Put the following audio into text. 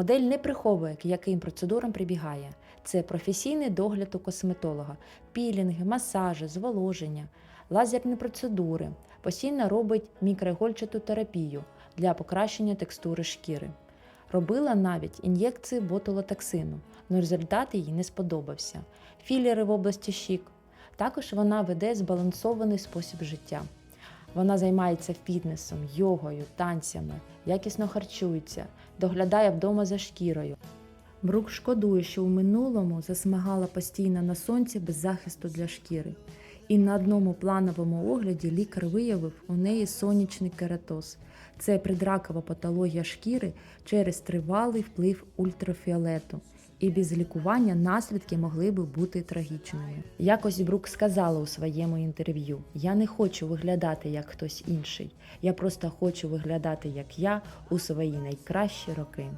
Модель не приховує, к яким процедурам прибігає. Це професійний догляд у косметолога, пілінги, масажі, зволоження, лазерні процедури. Постійно робить мікроігольчату терапію для покращення текстури шкіри. Робила навіть ін'єкції ботулотоксину, але результат їй не сподобався. Філери в області щік. Також вона веде збалансований спосіб життя. Вона займається фітнесом, йогою, танцями, якісно харчується, доглядає вдома за шкірою. Брук шкодує, що у минулому засмагала постійно на сонці без захисту для шкіри. І на одному плановому огляді лікар виявив у неї сонячний кератоз. Це предракова патологія шкіри через тривалий вплив ультрафіолету. І без лікування наслідки могли би бути трагічними. Якось Брук сказала у своєму інтерв'ю: Я не хочу виглядати як хтось інший. Я просто хочу виглядати як я у свої найкращі роки.